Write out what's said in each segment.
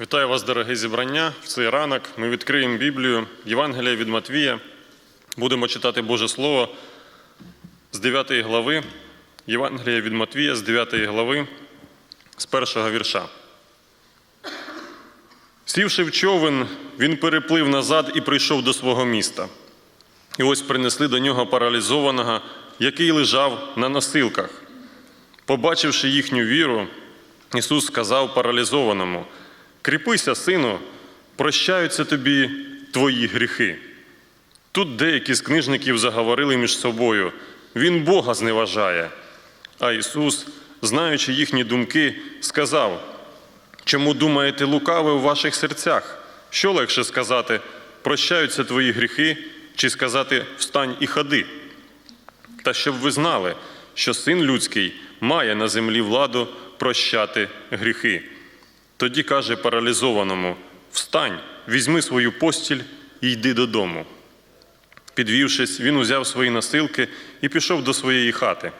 Вітаю вас, дороге зібрання. В цей ранок ми відкриємо Біблію, Євангелія від Матвія. Будемо читати Боже Слово з 9 глави. Євангелія від Матвія з 9 глави, з першого вірша. Сівши в човен, він переплив назад і прийшов до свого міста. І ось принесли до нього паралізованого, який лежав на носилках. Побачивши їхню віру, Ісус сказав паралізованому: Кріпися, сину, прощаються тобі твої гріхи. Тут деякі з книжників заговорили між собою: Він Бога зневажає. А Ісус, знаючи їхні думки, сказав: Чому думаєте лукаве у ваших серцях? Що легше сказати, прощаються твої гріхи, чи сказати встань і ходи? Та щоб ви знали, що син людський має на землі владу прощати гріхи. Тоді каже паралізованому: Встань, візьми свою постіль і йди додому. Підвівшись, він узяв свої носилки і пішов до своєї хати.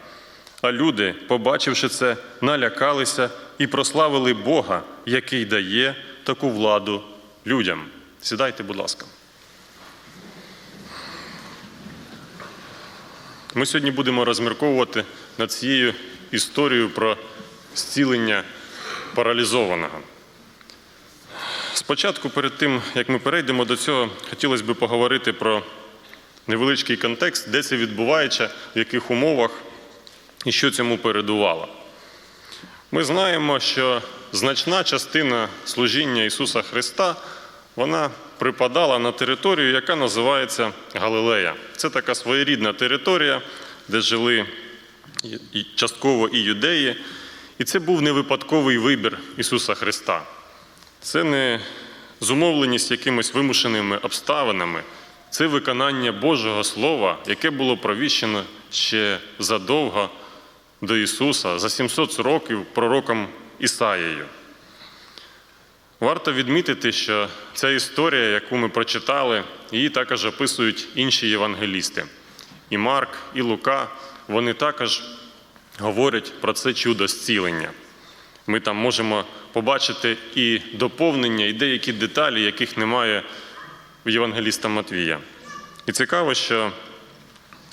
А люди, побачивши це, налякалися і прославили Бога, який дає таку владу людям. Сідайте, будь ласка. Ми сьогодні будемо розмірковувати над цією історією про зцілення паралізованого. Спочатку, перед тим, як ми перейдемо до цього, хотілося б поговорити про невеличкий контекст, де це відбувається, в яких умовах і що цьому передувало. Ми знаємо, що значна частина служіння Ісуса Христа вона припадала на територію, яка називається Галилея. Це така своєрідна територія, де жили частково і юдеї. І це був не випадковий вибір Ісуса Христа. Це не зумовленість якимись вимушеними обставинами, це виконання Божого Слова, яке було провіщено ще задовго до Ісуса, за 700 років пророком Ісаєю. Варто відмітити, що ця історія, яку ми прочитали, її також описують інші євангелісти. І Марк, і Лука, вони також говорять про це чудо зцілення. Ми там можемо побачити і доповнення, і деякі деталі, яких немає в Євангеліста Матвія. І цікаво, що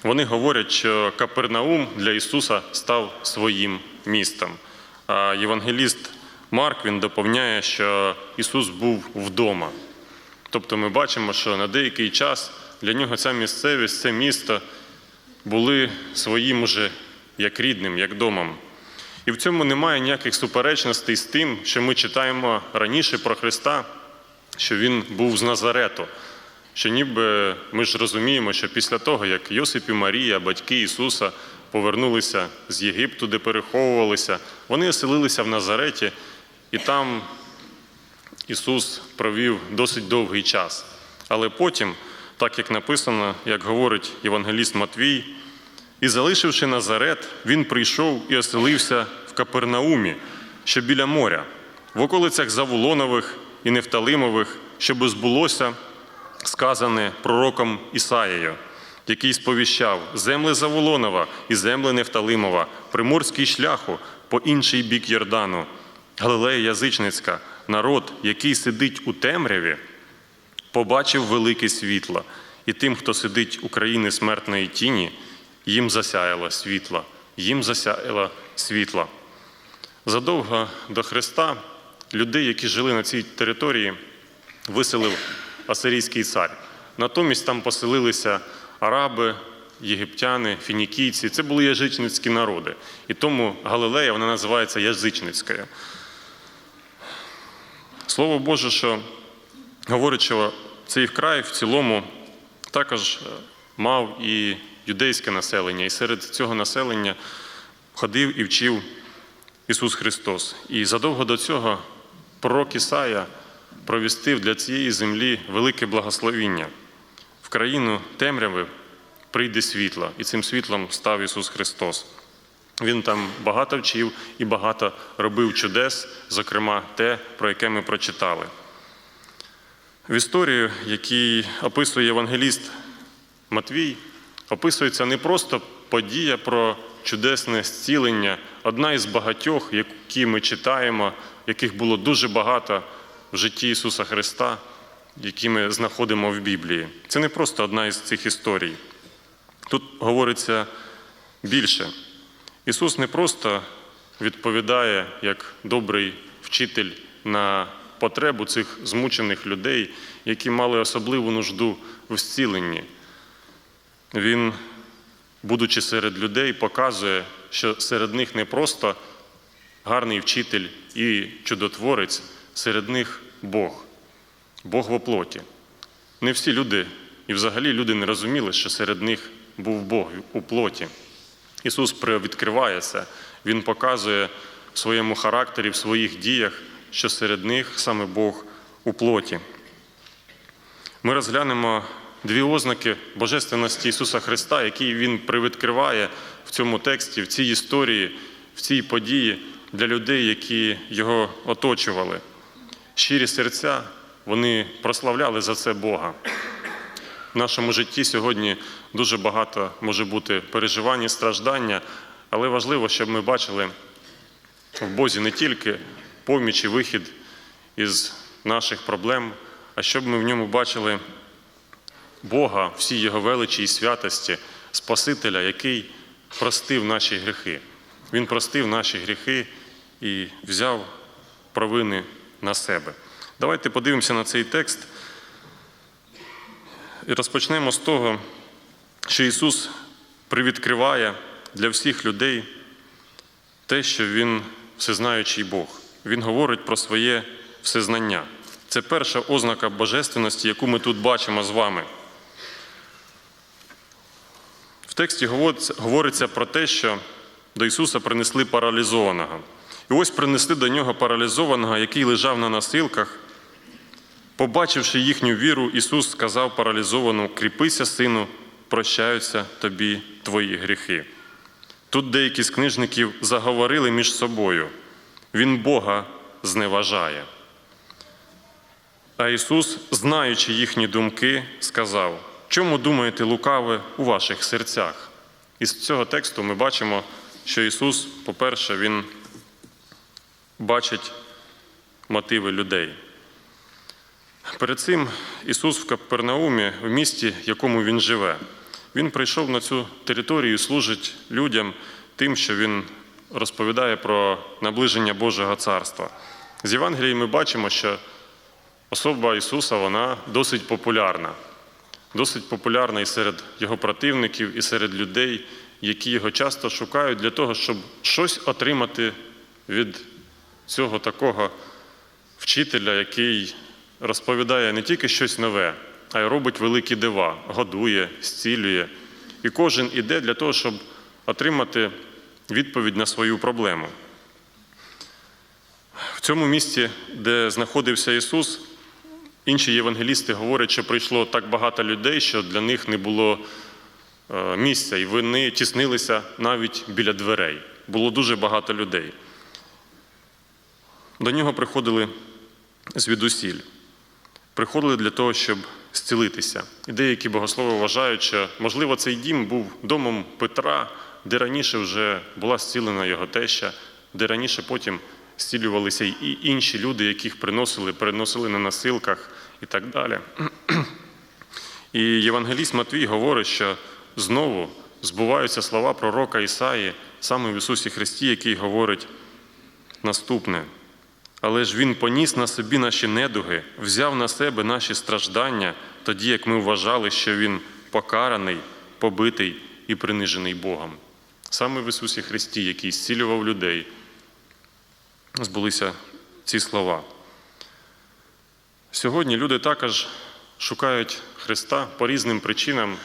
вони говорять, що Капернаум для Ісуса став своїм містом. А євангеліст Марк він доповняє, що Ісус був вдома. Тобто ми бачимо, що на деякий час для нього ця місцевість, це місто були своїм уже як рідним, як домом. І в цьому немає ніяких суперечностей з тим, що ми читаємо раніше про Христа, що Він був з Назарету. Що ніби ми ж розуміємо, що після того, як Йосип і Марія, батьки Ісуса, повернулися з Єгипту, де переховувалися, вони оселилися в Назареті, і там Ісус провів досить довгий час. Але потім, так як написано, як говорить Євангеліст Матвій, і залишивши Назарет, він прийшов і оселився Капернаумі, що біля моря, в околицях Завулонових і Нефталимових, щоб збулося сказане пророком Ісаєю, який сповіщав земли Заволонова і земли Нефталимова, приморський шляху по інший бік Йордану, Галилея Язичницька, народ, який сидить у темряві, побачив велике світло, і тим, хто сидить у країни смертної тіні, їм засяяло світло, їм засяяло світло. Задовго до Христа людей, які жили на цій території, виселив асирійський цар. Натомість там поселилися араби, єгиптяни, фінікійці. Це були язичницькі народи. І тому Галилея вона називається язичницькою. Слово Боже, що говорить, що цей вкрай в цілому також е, мав і юдейське населення, і серед цього населення ходив і вчив Ісус Христос. І задовго до цього пророк Ісая провістив для цієї землі велике благословіння. В країну темряви прийде світло, і цим світлом став Ісус Христос. Він там багато вчив і багато робив чудес, зокрема те, про яке ми прочитали. В історію, який описує євангеліст Матвій, описується не просто подія про чудесне зцілення, одна із багатьох, які ми читаємо, яких було дуже багато в житті Ісуса Христа, які ми знаходимо в Біблії. Це не просто одна із цих історій. Тут говориться більше. Ісус не просто відповідає як добрий вчитель на потребу цих змучених людей, які мали особливу нужду в зціленні. Він, будучи серед людей, показує, що серед них не просто гарний вчитель і чудотворець, серед них Бог, Бог в оплоті. Не всі люди, і взагалі люди не розуміли, що серед них був Бог у плоті. Ісус відкриває це, Він показує в своєму характері, в своїх діях, що серед них саме Бог у плоті. Ми розглянемо дві ознаки Божественності Ісуса Христа, які Він привідкриває в цьому тексті, в цій історії, в цій події для людей, які його оточували. Щирі серця, вони прославляли за це Бога. В нашому житті сьогодні дуже багато може бути переживань і страждання, але важливо, щоб ми бачили в Бозі не тільки поміч і вихід із наших проблем, а щоб ми в ньому бачили Бога, всі Його величі і святості, Спасителя, який простив наші гріхи. Він простив наші гріхи і взяв провини на себе. Давайте подивимося на цей текст. І розпочнемо з того, що Ісус привідкриває для всіх людей те, що Він всезнаючий Бог. Він говорить про своє всезнання. Це перша ознака божественності, яку ми тут бачимо з вами. В тексті говориться про те, що до Ісуса принесли паралізованого. І ось принесли до нього паралізованого, який лежав на носилках. Побачивши їхню віру, Ісус сказав паралізовану: кріпися, сину, прощаються тобі твої гріхи. Тут деякі з книжників заговорили між собою. Він Бога зневажає. А Ісус, знаючи їхні думки, сказав: Чому думаєте лукаве у ваших серцях? Із цього тексту ми бачимо, що Ісус, по-перше, Він бачить мотиви людей. Перед цим Ісус в Капернаумі, в місті, в якому Він живе, Він прийшов на цю територію і служить людям тим, що Він розповідає про наближення Божого Царства. З Євангелії ми бачимо, що особа Ісуса вона досить популярна. Досить популярна і серед його противників, і серед людей, які його часто шукають для того, щоб щось отримати від цього такого вчителя, який розповідає не тільки щось нове, а й робить великі дива, годує, зцілює. І кожен іде для того, щоб отримати відповідь на свою проблему. В цьому місці, де знаходився Ісус, інші євангелісти говорять, що прийшло так багато людей, що для них не було е, місця, і вони тіснилися навіть біля дверей. Було дуже багато людей. До нього приходили звідусіль. Приходили для того, щоб зцілитися. І деякі богослови вважають, що, можливо, цей дім був домом Петра, де раніше вже була зцілена його теща, де раніше потім зцілювалися і інші люди, яких приносили, переносили на насилках і так далі. І Євангеліст Матвій говорить, що знову збуваються слова пророка Ісаї саме в Ісусі Христі, який говорить наступне. Але ж Він поніс на собі наші недуги, взяв на себе наші страждання, тоді як ми вважали, що Він покараний, побитий і принижений Богом. Саме в Ісусі Христі, який зцілював людей, збулися ці слова. Сьогодні люди також шукають Христа по різним причинам,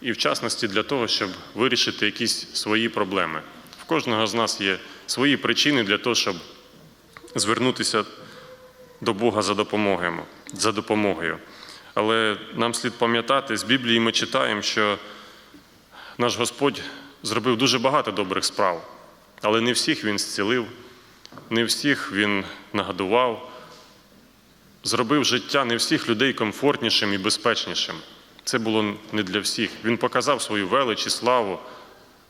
і в частності для того, щоб вирішити якісь свої проблеми. В кожного з нас є свої причини для того, щоб звернутися до Бога за допомогою. Але нам слід пам'ятати, з Біблії ми читаємо, що наш Господь зробив дуже багато добрих справ, але не всіх Він зцілив, не всіх Він нагодував, зробив життя не всіх людей комфортнішим і безпечнішим. Це було не для всіх. Він показав свою велич і славу,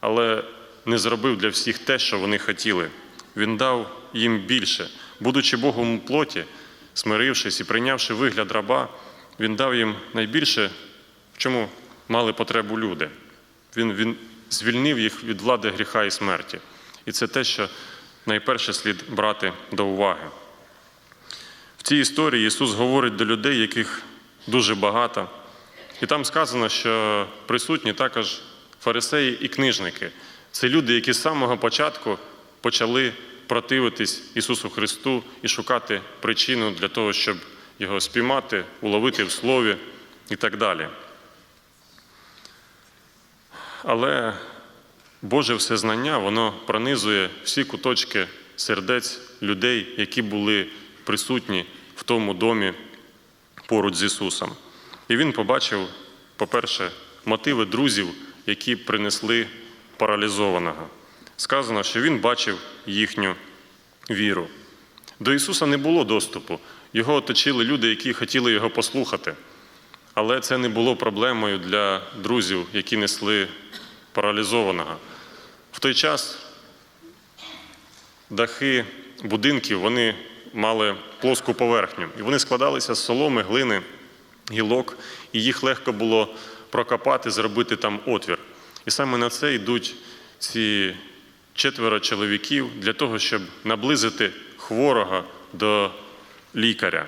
але не зробив для всіх те, що вони хотіли. Він дав їм більше. Будучи Богом у плоті, смирившись і прийнявши вигляд раба, він дав їм найбільше, в чому мали потребу люди. Він, він звільнив їх від влади гріха і смерті. І це те, що найперше слід брати до уваги. В цій історії Ісус говорить до людей, яких дуже багато. І там сказано, що присутні також фарисеї і книжники. Це люди, які з самого початку почали противитись Ісусу Христу і шукати причину для того, щоб його спіймати, уловити в слові і так далі. Але Боже всезнання, воно пронизує всі куточки сердець людей, які були присутні в тому домі поруч з Ісусом. І він побачив, по-перше, мотиви друзів, які принесли паралізованого. Сказано, що він бачив їхню віру. До Ісуса не було доступу. Його оточили люди, які хотіли його послухати. Але це не було проблемою для друзів, які несли паралізованого. В той час дахи будинків вони мали плоску поверхню, і вони складалися з соломи, глини, гілок, і їх легко було прокопати, зробити там отвір. І саме на це йдуть ці четверо чоловіків для того, щоб наблизити хворого до лікаря.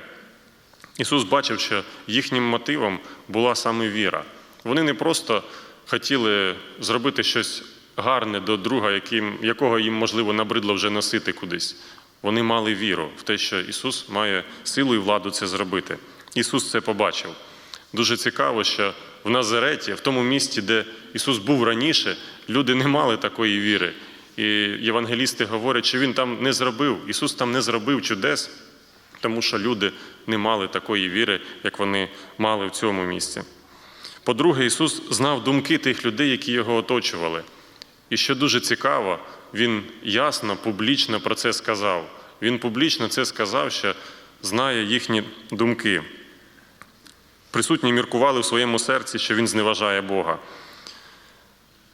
Ісус бачив, що їхнім мотивом була саме віра. Вони не просто хотіли зробити щось гарне до друга, яким, якого їм, можливо, набридло вже носити кудись. Вони мали віру в те, що Ісус має силу і владу це зробити. Ісус це побачив. Дуже цікаво, що в Назареті, в тому місті, де Ісус був раніше, люди не мали такої віри. І євангелісти говорять, що Він там не зробив, Ісус там не зробив чудес, тому що люди не мали такої віри, як вони мали в цьому місці. По-друге, Ісус знав думки тих людей, які його оточували. І що дуже цікаво, Він ясно, публічно про це сказав. Він публічно це сказав, що знає їхні думки. Присутні міркували в своєму серці, що він зневажає Бога.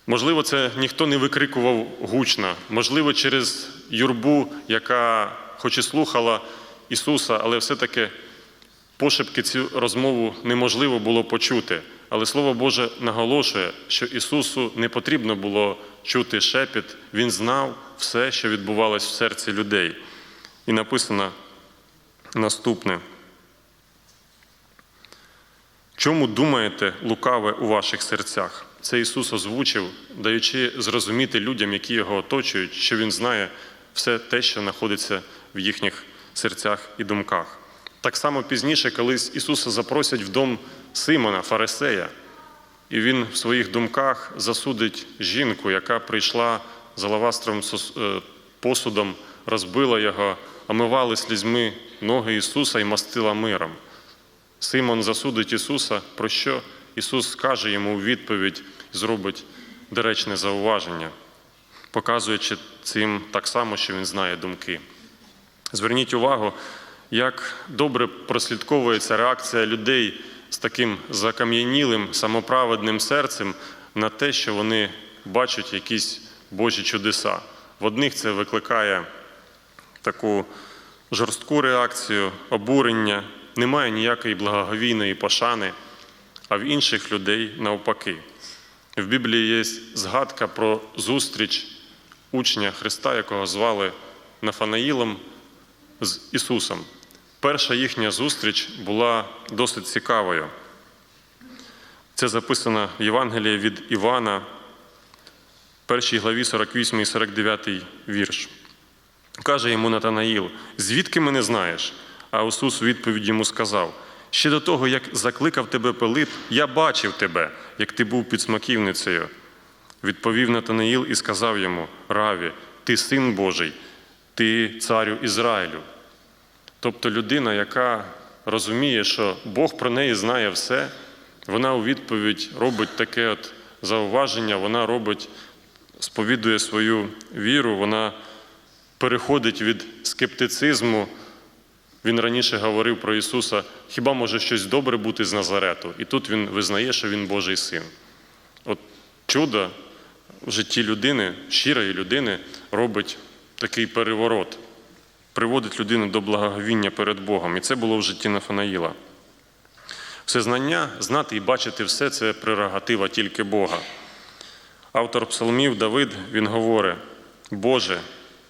Можливо, це ніхто не викрикував гучно, можливо, через юрбу, яка хоч і слухала Ісуса, але все-таки пошепки цю розмову неможливо було почути. Але Слово Боже наголошує, що Ісусу не потрібно було чути шепіт, Він знав все, що відбувалось в серці людей. І написано наступне. Чому думаєте лукаве у ваших серцях? Це Ісус озвучив, даючи зрозуміти людям, які його оточують, що Він знає все те, що знаходиться в їхніх серцях і думках. Так само пізніше, колись Ісуса запросять в дом Симона, Фарисея, і він в своїх думках засудить жінку, яка прийшла з алавастровим посудом, розбила його, омивали слізьми ноги Ісуса і мастила миром. Симон засудить Ісуса, про що Ісус скаже йому у відповідь і зробить доречне зауваження, показуючи цим так само, що Він знає думки. Зверніть увагу, як добре прослідковується реакція людей з таким закам'янілим, самоправедним серцем на те, що вони бачать якісь Божі чудеса. В одних це викликає таку жорстку реакцію, обурення, немає ніякої благоговійної пошани, а в інших людей навпаки. В Біблії є згадка про зустріч учня Христа, якого звали Нафанаїлом з Ісусом. Перша їхня зустріч була досить цікавою. Це записано в Євангелії від Івана, першій главі 48 і 49 вірш. Каже йому Натанаїл: звідки мене знаєш? А Ісус у відповідь йому сказав: ще до того, як закликав тебе Пилип, я бачив тебе, як ти був під смаківницею. Відповів Натанаїл і сказав йому: Раві, ти син Божий, ти царю Ізраїлю. Тобто людина, яка розуміє, що Бог про неї знає все, вона у відповідь робить таке от зауваження, вона робить, сповідує свою віру, вона переходить від скептицизму. Він раніше говорив про Ісуса, хіба може щось добре бути з Назарету? І тут Він визнає, що Він Божий син. От чудо в житті людини, щирої людини, робить такий переворот. Приводить людину до благоговіння перед Богом. І це було в житті Нафанаїла. Все знання, знати і бачити все це прерогатива тільки Бога. Автор псалмів Давид він говорить: Боже,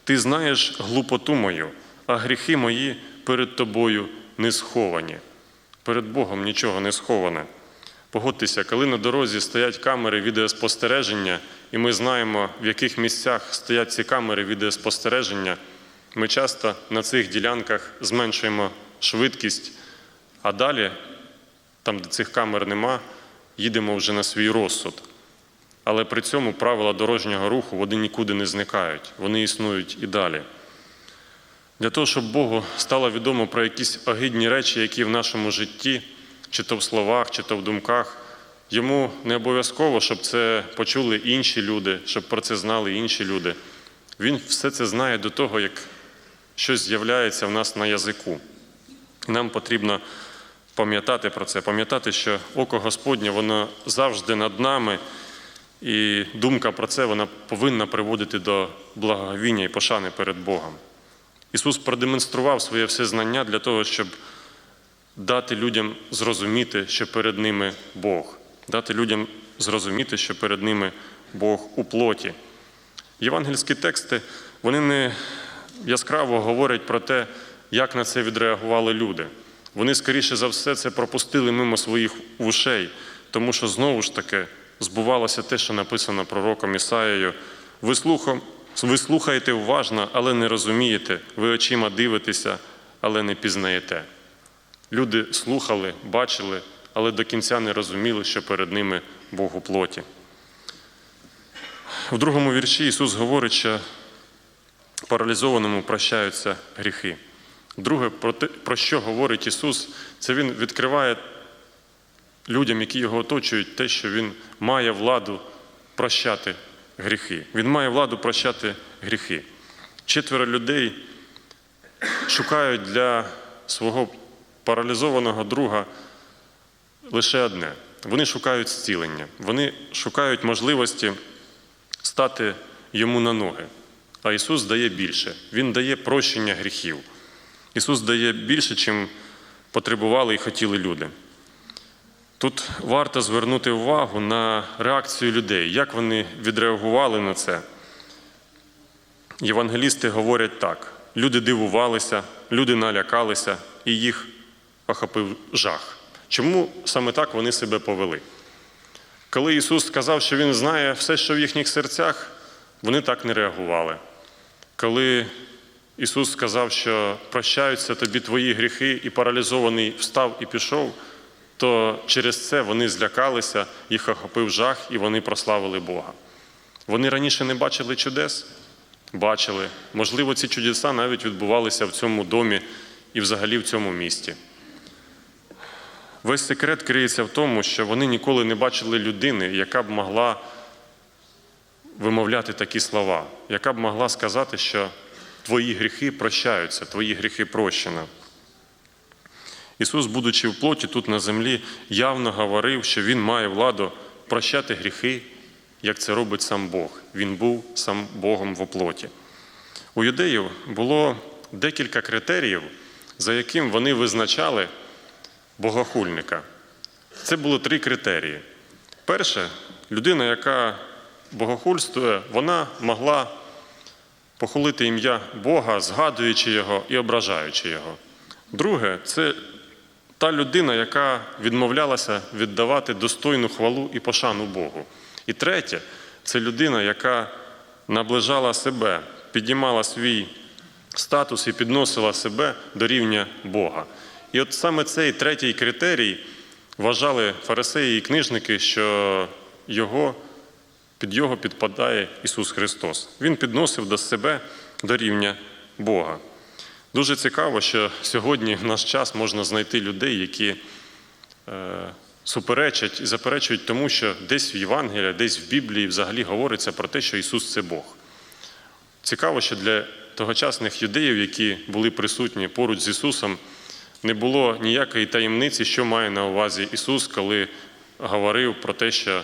ти знаєш глупоту мою, а гріхи мої перед тобою не сховані. Перед Богом нічого не сховане. Погодьтеся, коли на дорозі стоять камери відеоспостереження, і ми знаємо, в яких місцях стоять ці камери відеоспостереження, ми часто на цих ділянках зменшуємо швидкість, а далі, там, де цих камер нема, їдемо вже на свій розсуд. Але при цьому правила дорожнього руху вони нікуди не зникають, вони існують і далі. Для того, щоб Богу стало відомо про якісь огидні речі, які в нашому житті, чи то в словах, чи то в думках, йому не обов'язково, щоб це почули інші люди, щоб про це знали інші люди. Він все це знає до того, як щось з'являється в нас на язику. Нам потрібно пам'ятати про це, пам'ятати, що око Господнє, воно завжди над нами, і думка про це вона повинна приводити до благовіння і пошани перед Богом. Ісус продемонстрував своє все знання для того, щоб дати людям зрозуміти, що перед ними Бог, дати людям зрозуміти, що перед ними Бог у плоті. Євангельські тексти вони не яскраво говорять про те, як на це відреагували люди. Вони, скоріше за все, це пропустили мимо своїх вушей, тому що знову ж таки збувалося те, що написано пророком Ісаєю. Ви слухаєте уважно, але не розумієте, ви очима дивитеся, але не пізнаєте. Люди слухали, бачили, але до кінця не розуміли, що перед ними Бог у плоті. В другому вірші Ісус говорить, що паралізованому прощаються гріхи. Друге, про, те, про що говорить Ісус, це Він відкриває людям, які його оточують, те, що Він має владу прощати гріхи. Він має владу прощати гріхи. Четверо людей шукають для свого паралізованого друга лише одне. Вони шукають зцілення, вони шукають можливості стати йому на ноги. А Ісус дає більше. Він дає прощення гріхів. Ісус дає більше, чим потребували і хотіли люди. Тут варто звернути увагу на реакцію людей, як вони відреагували на це. Євангелісти говорять так: люди дивувалися, люди налякалися, і їх охопив жах. Чому саме так вони себе повели? Коли Ісус сказав, що Він знає все, що в їхніх серцях, вони так не реагували. Коли Ісус сказав, що прощаються тобі твої гріхи, і паралізований встав і пішов, то через це вони злякалися, їх охопив жах, і вони прославили Бога. Вони раніше не бачили чудес? Бачили. Можливо, ці чудеса навіть відбувалися в цьому домі і взагалі в цьому місті. Весь секрет криється в тому, що вони ніколи не бачили людини, яка б могла вимовляти такі слова, яка б могла сказати, що твої гріхи прощаються, твої гріхи прощено. Ісус, будучи в плоті тут на землі, явно говорив, що Він має владу прощати гріхи, як це робить сам Бог. Він був сам Богом в плоті. У юдеїв було декілька критеріїв, за яким вони визначали богохульника. Це було три критерії. Перше, людина, яка богохульствує, вона могла похулити ім'я Бога, згадуючи його і ображаючи його. Друге, це та людина, яка відмовлялася віддавати достойну хвалу і пошану Богу. І третє, це людина, яка наближала себе, піднімала свій статус і підносила себе до рівня Бога. І от саме цей третій критерій вважали фарисеї і книжники, що його, під його підпадає Ісус Христос. Він підносив до себе до рівня Бога. Дуже цікаво, що сьогодні в наш час можна знайти людей, які е, суперечать і заперечують тому, що десь в Євангелії, десь в Біблії взагалі говориться про те, що Ісус це Бог. Цікаво, що для тогочасних юдеїв, які були присутні поруч з Ісусом, не було ніякої таємниці, що має на увазі Ісус, коли говорив про те, що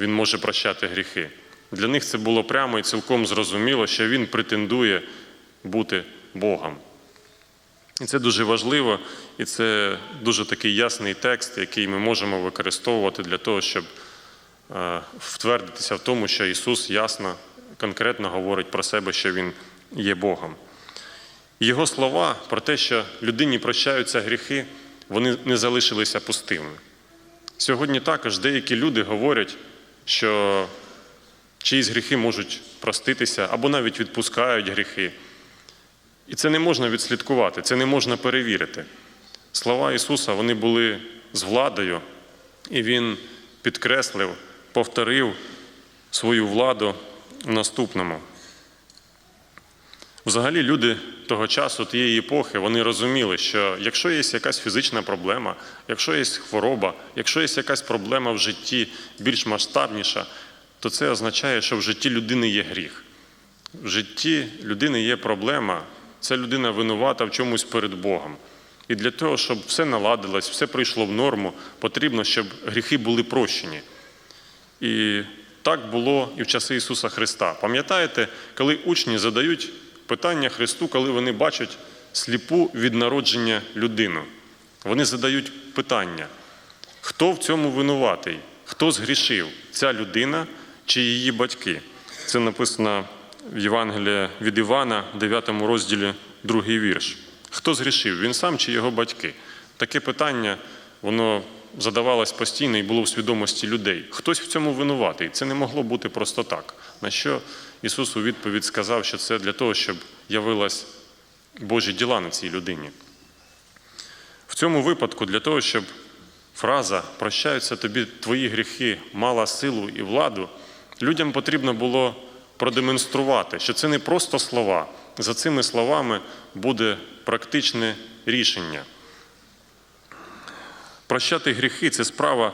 Він може прощати гріхи. Для них це було прямо і цілком зрозуміло, що Він претендує бути Богом. І це дуже важливо, і це дуже такий ясний текст, який ми можемо використовувати для того, щоб е, втвердитися в тому, що Ісус ясно, конкретно говорить про себе, що Він є Богом. Його слова про те, що людині прощаються гріхи, вони не залишилися пустими. Сьогодні також деякі люди говорять, що чиїсь гріхи можуть проститися або навіть відпускають гріхи. І це не можна відслідкувати, це не можна перевірити. Слова Ісуса вони були з владою, і Він підкреслив, повторив свою владу в наступному. Взагалі, люди того часу, тієї епохи, вони розуміли, що якщо є якась фізична проблема, якщо є хвороба, якщо є якась проблема в житті більш масштабніша, то це означає, що в житті людини є гріх. В житті людини є проблема, ця людина винувата в чомусь перед Богом. І для того, щоб все наладилось, все прийшло в норму, потрібно, щоб гріхи були прощені. І так було і в часи Ісуса Христа. Пам'ятаєте, коли учні задають питання Христу, коли вони бачать сліпу від народження людину? Вони задають питання: хто в цьому винуватий? Хто згрішив? Ця людина чи її батьки? Це написано в Євангелії від Івана, 9 розділі, другий вірш. Хто згрішив? Він сам чи його батьки? Таке питання, воно задавалось постійно і було в свідомості людей. Хтось в цьому винуватий. Це не могло бути просто так. На що Ісус у відповідь сказав, що це для того, щоб явилась Божі діла на цій людині. В цьому випадку, для того, щоб фраза прощаються тобі твої гріхи, мала силу і владу, людям потрібно було продемонструвати, що це не просто слова. За цими словами буде практичне рішення. Прощати гріхи це справа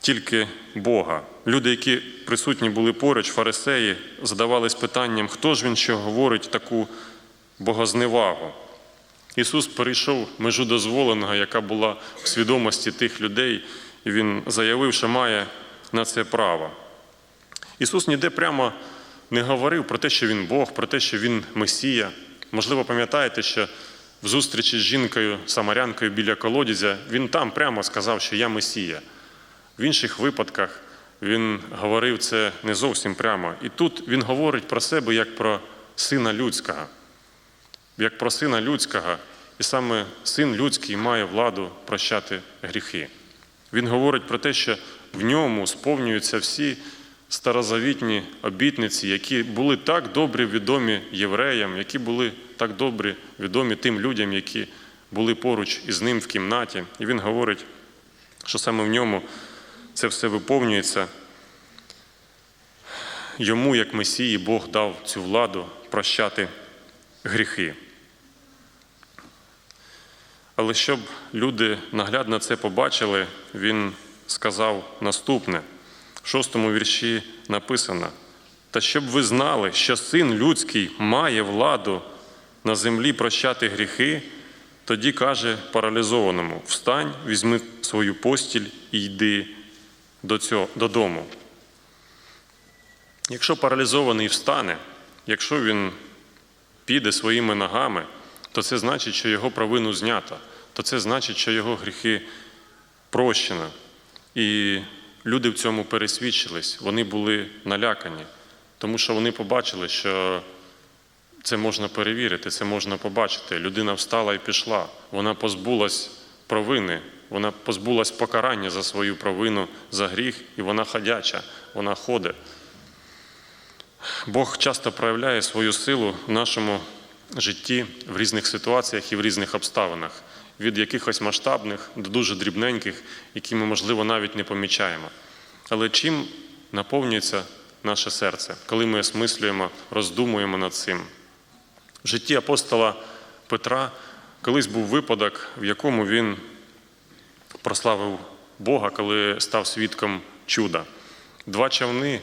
тільки Бога. Люди, які присутні були поруч, фарисеї, задавались питанням, хто ж він що говорить таку богозневагу. Ісус перейшов межу дозволеного, яка була в свідомості тих людей, і Він заявив, що має на це право. Ісус ніде прямо не говорив про те, що Він Бог, про те, що Він Месія. Можливо, пам'ятаєте, що в зустрічі з жінкою, самарянкою біля колодязя, він там прямо сказав, що я Месія. В інших випадках він говорив це не зовсім прямо. І тут він говорить про себе як про сина людського, як про сина людського, і саме син людський має владу прощати гріхи. Він говорить про те, що в ньому сповнюються всі старозавітні обітниці, які були так добре відомі євреям, які були так добре відомі тим людям, які були поруч із ним в кімнаті. І він говорить, що саме в ньому це все виповнюється. Йому, як Месії, Бог дав цю владу прощати гріхи. Але щоб люди наглядно це побачили, він сказав наступне. В шостому вірші написано: Та щоб ви знали, що син людський має владу на землі прощати гріхи, тоді каже паралізованому: Встань, візьми свою постіль і йди до цього, додому. Якщо паралізований встане, якщо він піде своїми ногами, то це значить, що його провину знято, то це значить, що його гріхи прощено. І люди в цьому пересвідчились, вони були налякані, тому що вони побачили, що це можна перевірити, це можна побачити. Людина встала і пішла, вона позбулась провини, вона позбулась покарання за свою провину, за гріх, і вона ходяча, вона ходить. Бог часто проявляє свою силу в нашому житті в різних ситуаціях і в різних обставинах, від якихось масштабних до дуже дрібненьких, які ми, можливо, навіть не помічаємо. Але чим наповнюється наше серце, коли ми осмислюємо, роздумуємо над цим? В житті апостола Петра колись був випадок, в якому він прославив Бога, коли став свідком чуда. Два човни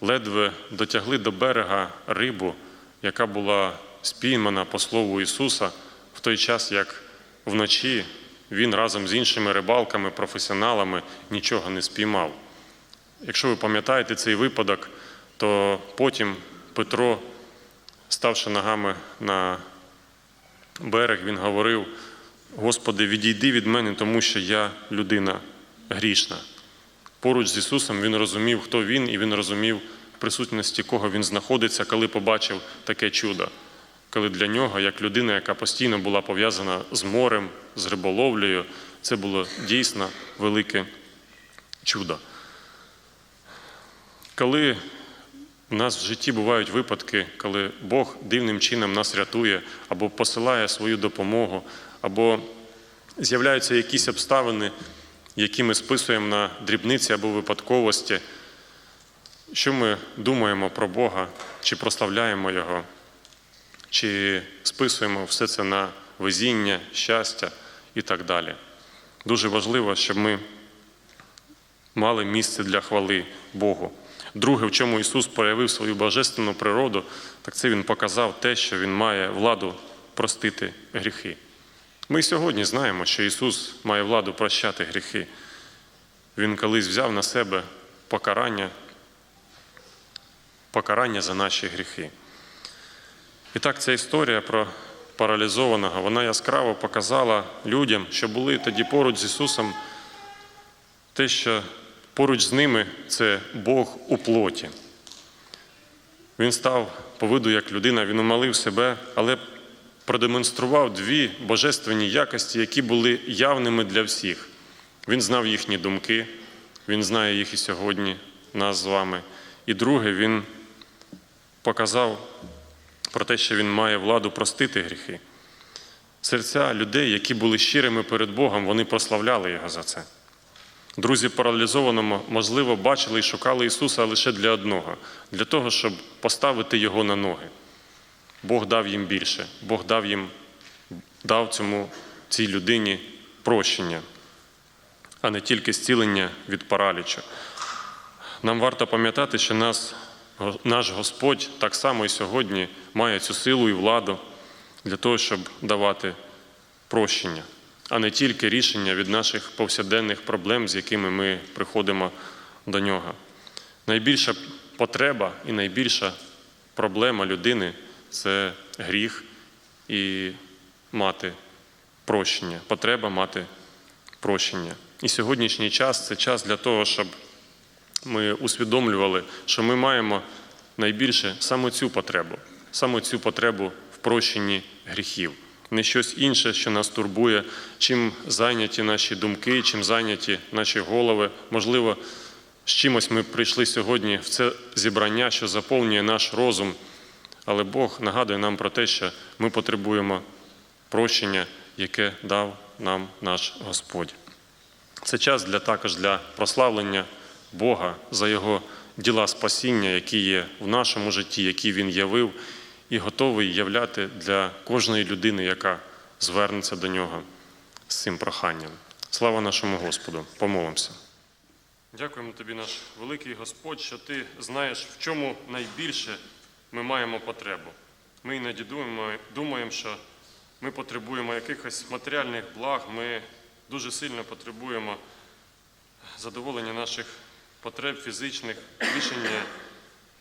ледве дотягли до берега рибу, яка була спіймана по слову Ісуса в той час, як вночі він разом з іншими рибалками, професіоналами нічого не спіймав. Якщо ви пам'ятаєте цей випадок, то потім Петро, ставши ногами на берег, він говорив: Господи, відійди від мене, тому що я людина грішна. Поруч з Ісусом він розумів, хто він, і він розумів в присутності кого він знаходиться, коли побачив таке чудо. Коли для нього, як людина, яка постійно була пов'язана з морем, з риболовлею, це було дійсно велике чудо. Коли у нас в житті бувають випадки, коли Бог дивним чином нас рятує, або посилає свою допомогу, або з'являються якісь обставини, які ми списуємо на дрібниці або випадковості, що ми думаємо про Бога, чи прославляємо Його, чи списуємо все це на везіння, щастя і так далі. Дуже важливо, щоб ми мали місце для хвали Богу. Друге, в чому Ісус проявив свою божественну природу, так це Він показав те, що Він має владу простити гріхи. Ми сьогодні знаємо, що Ісус має владу прощати гріхи. Він колись взяв на себе покарання, покарання за наші гріхи. І так, ця історія про паралізованого, вона яскраво показала людям, що були тоді поруч з Ісусом, те, що поруч з ними це Бог у плоті. Він став по виду як людина, він умалив себе, але продемонстрував дві божественні якості, які були явними для всіх. Він знав їхні думки, він знає їх і сьогодні, нас з вами. І друге, він показав про те, що він має владу простити гріхи. Серця людей, які були щирими перед Богом, вони прославляли Його за це. Друзі паралізованому, можливо, бачили і шукали Ісуса лише для одного, для того, щоб поставити Його на ноги. Бог дав їм більше, Бог дав їм, дав цьому цій людині прощення, а не тільки зцілення від паралічу. Нам варто пам'ятати, що нас, наш Господь так само і сьогодні має цю силу і владу для того, щоб давати прощення, а не тільки рішення від наших повсякденних проблем, з якими ми приходимо до нього. Найбільша потреба і найбільша проблема людини це гріх і мати прощення, потреба мати прощення. І сьогоднішній час це час для того, щоб ми усвідомлювали, що ми маємо найбільше саме цю потребу, саме цю потребу в прощенні гріхів, не щось інше, що нас турбує, чим зайняті наші думки, чим зайняті наші голови. Можливо, з чимось ми прийшли сьогодні в це зібрання, що заповнює наш розум. Але Бог нагадує нам про те, що ми потребуємо прощення, яке дав нам наш Господь. Це час для також для прославлення Бога за Його діла спасіння, які є в нашому житті, які Він явив, і готовий являти для кожної людини, яка звернеться до нього з цим проханням. Слава нашому Господу! Помолимося. Дякуємо тобі, наш великий Господь, що ти знаєш, в чому найбільше ми маємо потребу. Ми іноді думаємо, що ми потребуємо якихось матеріальних благ, ми дуже сильно потребуємо задоволення наших потреб фізичних, рішення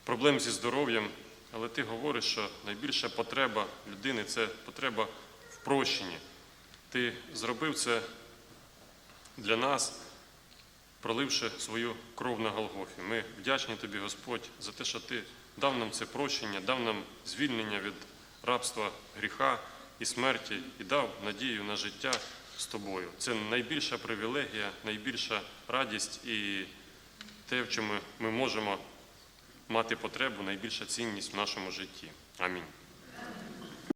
проблем зі здоров'ям. Але ти говориш, що найбільша потреба людини це потреба в прощенні. Ти зробив це для нас, проливши свою кров на Голгофі. Ми вдячні тобі, Господь, за те, що ти дав нам це прощення, дав нам звільнення від рабства гріха і смерті і дав надію на життя з тобою. Це найбільша привілегія, найбільша радість і те, в чому ми можемо мати потребу, найбільша цінність в нашому житті. Амінь.